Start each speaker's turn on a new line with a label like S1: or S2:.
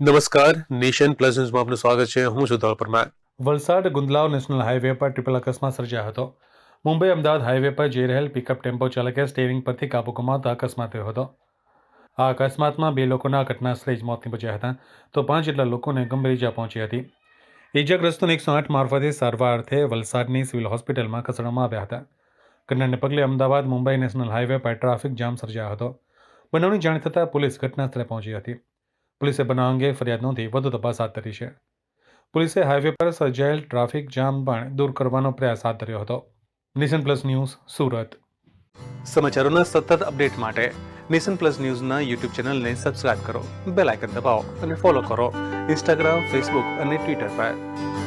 S1: નમસ્કાર, nation plus ન્યૂઝમાં આપનું સ્વાગત છે. હું છું ધોળ પરમાર.
S2: વલસાડ ગુંદલાવ નેશનલ હાઈવે પર ટ્રિપલ અકસ્માત સર્જાયો હતો. મુંબઈ અમદાવાદ હાઈવે પર જઈ રહેલ પિકઅપ ટેમ્પો ચાલકે સ્ટેરિંગ પરથી કાબુ ગુમાવતા અકસ્માત થયો હતો. આ અકસ્માતમાં બે લોકોના ઘટના સ્થળે જ મોત નીપજ્યા હતા, તો પાંચ જેટલા લોકોને ગંભીર ઇજા પહોંચી હતી. ઇજાગ્રસ્તોને એકસો આઠ મારફતે સારવાર અર્થે વલસાડની સિવિલ હોસ્પિટલમાં ખસેડવામાં આવ્યા હતા. ઘટનાને પગલે અમદાવાદ મુંબઈ નેશનલ હાઈવે પર ટ્રાફિક જામ સર્જાયો હતો. બનાવની જાણ થતાં પોલીસ ઘટના સ્થળે પહોંચી હતી. પોલીસે બનાવ અંગે ફરિયાદ નોંધી વધુ તપાસ હાથ ધરી છે. પોલીસે હાઈવે પર સર્જાયેલ ટ્રાફિક જામ પણ દૂર કરવાનો પ્રયાસ હાથ ધર્યો હતો. Nation plus news, Surat.
S1: સમાચારોના સતત અપડેટ માટે નેશન પ્લસ ન્યૂઝના યુટ્યુબ ચેનલને સબસ્ક્રાઇબ કરો, બેલ આઇકન દબાવો અને ફોલો કરો. ઇન્સ્ટાગ્રામ, ફેસબુક અને ટ્વિટર પર.